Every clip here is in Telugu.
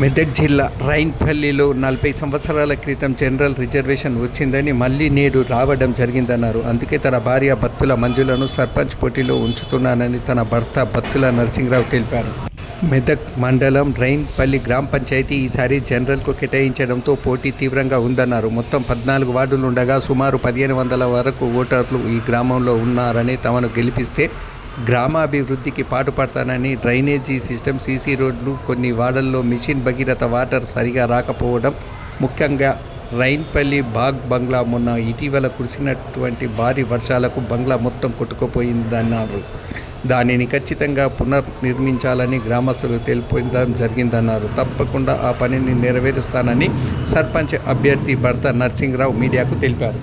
మెదక్ జిల్లా రైన్పల్లిలో నలభై సంవత్సరాల క్రితం జనరల్ రిజర్వేషన్ వచ్చిందని మళ్ళీ నేడు రావడం జరిగిందన్నారు. అందుకే తన భార్య బత్తుల మంజులను సర్పంచ్ పోటీలో ఉంచుతున్నానని తన భర్త బత్తుల నరసింహరావు తెలిపారు. మెదక్ మండలం రైన్పల్లి గ్రామ పంచాయతీ ఈసారి జనరల్కు కేటాయించడంతో పోటీ తీవ్రంగా ఉందన్నారు. మొత్తం పద్నాలుగు వార్డులు ఉండగా సుమారు పదిహేను వందల వరకు ఓటర్లు ఈ గ్రామంలో ఉన్నారని తమను గెలిపిస్తే గ్రామాభివృద్ధికి పాటుపడతానని డ్రైనేజీ సిస్టమ్ సీసీ రోడ్లు కొన్ని వాడల్లో మిషన్ భగీరథ వాటర్ సరిగా రాకపోవడం ముఖ్యంగా రైన్పల్లి బాగ్ బంగ్లా మొన్న ఇటీవల కురిసినటువంటి భారీ వర్షాలకు బంగ్లా మొత్తం కొట్టుకుపోయిందన్నారు. దానిని ఖచ్చితంగా పునర్నిర్మించాలని గ్రామస్తులు తెలిపడం జరిగిందన్నారు. తప్పకుండా ఆ పనిని నెరవేరుస్తానని సర్పంచ్ అభ్యర్థి భర్త నర్సింగ్రావు మీడియాకు తెలిపారు.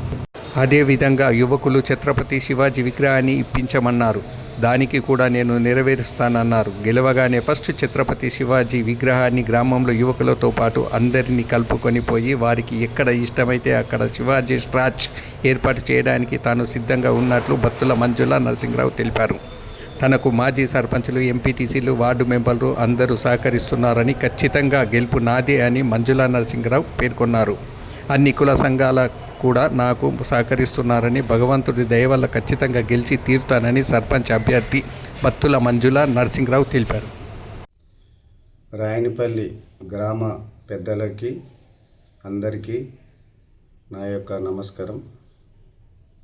అదేవిధంగా యువకులు ఛత్రపతి శివాజీ విగ్రహాన్ని ఇప్పించమన్నారు. దానికి కూడా నేను నెరవేరుస్తానన్నారు. గెలవగానే ఫస్ట్ ఛత్రపతి శివాజీ విగ్రహాన్ని గ్రామంలో యువకులతో పాటు అందరినీ కలుపుకొని పోయి వారికి ఎక్కడ ఇష్టమైతే అక్కడ శివాజీ స్ట్రాచ్ ఏర్పాటు చేయడానికి తాను సిద్ధంగా ఉన్నట్లు భక్తుల మంజుల నరసింహరావు తెలిపారు. తనకు మాజీ సర్పంచులు ఎంపీటీసీలు వార్డు మెంబర్లు అందరూ సహకరిస్తున్నారని ఖచ్చితంగా గెలుపు నాదే అని మంజుల నరసింహరావు పేర్కొన్నారు. అన్ని కుల సంఘాల కూడా నాకు సహకరిస్తున్నారని భగవంతుడి దయ వల్ల ఖచ్చితంగా గెలిచి తీరుతానని సర్పంచ్ అభ్యర్థి బత్తుల మంజుల నరసింహరావు తెలిపారు. రాయనిపల్లి గ్రామ పెద్దలకి అందరికీ నా యొక్క నమస్కారం.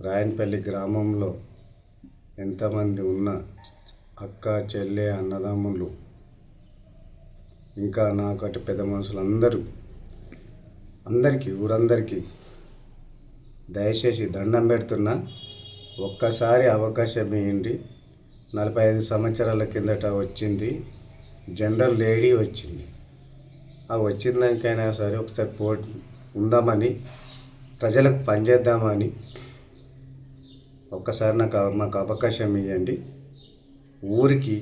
రాయనిపల్లి గ్రామంలో ఎంతమంది ఉన్న అక్క చెల్లె అన్నదమ్ములు ఇంకా నాకటి పెద్ద మనుషులు అందరూ అందరికీ ఊరందరికీ దయచేసి దండం పెడుతున్నా ఒక్కసారి అవకాశం ఇవ్వండి నలభై ఐదు సంవత్సరాల కిందట వచ్చింది జనరల్ లేడీ వచ్చింది. ఆ వచ్చిందానికైనా సరే ఒకసారి పో ఉందామని ప్రజలకు పనిచేద్దామని ఒక్కసారి నాకు మాకు అవకాశం ఇవ్వండి ఊరికి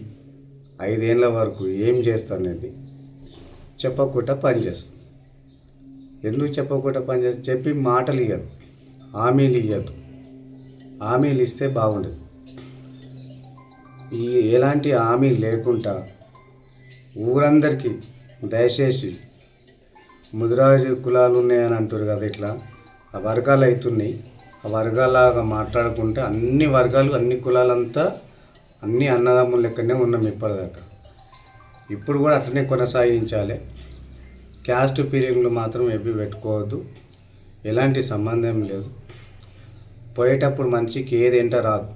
ఐదేళ్ళ వరకు ఏం చేస్తానేది చెప్పకుండా పనిచేస్తుంది ఎందుకు చెప్పకుండా పనిచేస్తా చెప్పి మాటలు ఇవ్వదు హామీలు ఇవ్వదు హామీలు ఇస్తే బాగుండదు. ఈ ఎలాంటి హామీ లేకుండా ఊరందరికీ దయచేసి ముదిరాజు కులాలు ఉన్నాయని అంటారు కదా ఇట్లా ఆ వర్గాలు అవుతున్నాయి ఆ వర్గాలాగా మాట్లాడుకుంటే అన్ని వర్గాలు అన్ని కులాలంతా అన్ని అన్నదమ్ముల లెక్కనే ఉన్నాం ఇప్పటిదాకా. ఇప్పుడు కూడా అట్లనే కొనసాగించాలి. క్యాస్ట్ ఫీలింగ్లు మాత్రం ఎవ్వి పెట్టుకోవద్దు. ఎలాంటి సంబంధం లేదు. పోయేటప్పుడు మనిషికి ఏది ఎంట రాదు.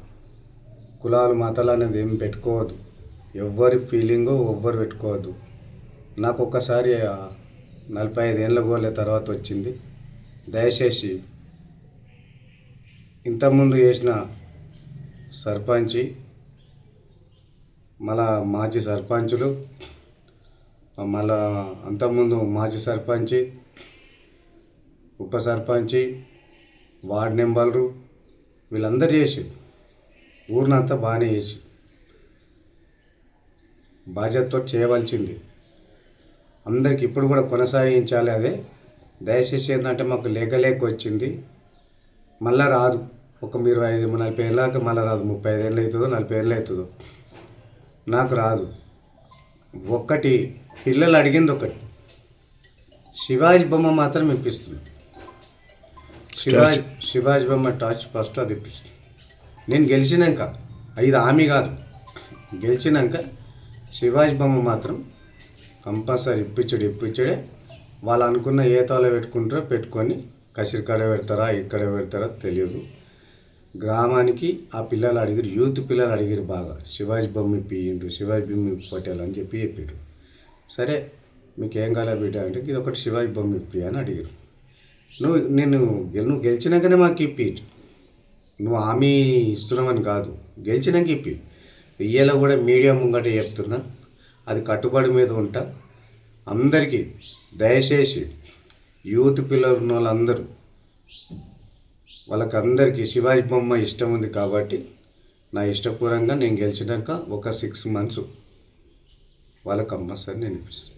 కులాలు మతాలు అనేది ఏం పెట్టుకోవద్దు. ఎవ్వరి ఫీలింగు ఎవ్వరు పెట్టుకోవద్దు. నాకు ఒక్కసారి నలభై ఐదు గోళ్ళ తర్వాత వచ్చింది. దయచేసి ఇంతకుముందు చేసిన సర్పంచి మళ్ళా మాజీ సర్పంచులు మళ్ళా అంతకుముందు మాజీ సర్పంచి ఉప సర్పంచి వార్డ్ నెంబర్లు వీళ్ళందరూ చేసి ఊరినంతా బాగానే చేసి బాధ్యతతో చేయవలసింది. అందరికి ఇప్పుడు కూడా కొనసాగించాలి అదే. దయచేసి ఏంటంటే మాకు లేక లేక వచ్చింది. మళ్ళా రాదు. ఒక మీరు ఐదు నలభై ఏళ్ళకి మళ్ళీ రాదు. ముప్పై ఐదు ఏళ్ళు అవుతుందో నలభై ఏళ్ళు అవుతుందో. నాకు రాదు. ఒక్కటి పిల్లలు అడిగింది ఒకటి. శివాజీ బొమ్మ మాత్రం ఇప్పిస్తుంది. శివాజ్ శివాజీ బొమ్మ టార్చ్ ఫస్ట్ అది ఇప్పిస్తుంది నేను గెలిచినాక ఇది హామీ కాదు గెలిచినాక శివాజీ బొమ్మ మాత్రం కంపల్సరీ ఇప్పించడు ఇప్పించుడే. వాళ్ళు అనుకున్న ఏ తోల పెట్టుకుంటారో పెట్టుకొని కసిరికాడ పెడతారా ఇక్కడ పెడతారా తెలియదు. గ్రామానికి ఆ పిల్లలు అడిగిరు యూత్ పిల్లలు అడిగిరు బాగా శివాజీ బొమ్మ ఇప్పియండు శివాజీ బొమ్మ పటేల్ అని చెప్పి చెప్పారు సరే మీకు ఏం కాలే బిడ్డ అంటే ఇది ఒకటి శివాజీ బొమ్మ ఇప్పి అని అడిగారు నువ్వు నేను నువ్వు గెలిచినాకనే మాకు ఇప్పి. నువ్వు హామీ ఇస్తున్నామని కాదు. గెలిచినాక ఇప్పి. ఇయ్యేలా కూడా మీడియా ముంగట చెప్తున్నా. అది కట్టుబడి మీద ఉంటా. అందరికీ దయచేసి యూత్ పిల్లలు ఉన్న వాళ్ళందరూ వాళ్ళకందరికీ శివాజీ బొమ్మ ఇష్టం ఉంది కాబట్టి నా ఇష్టపూర్వంగా నేను గెలిచినాక ఒక సిక్స్ మంత్స్ వాళ్ళకి కంపల్సరీ నేను ఇప్పిస్తాను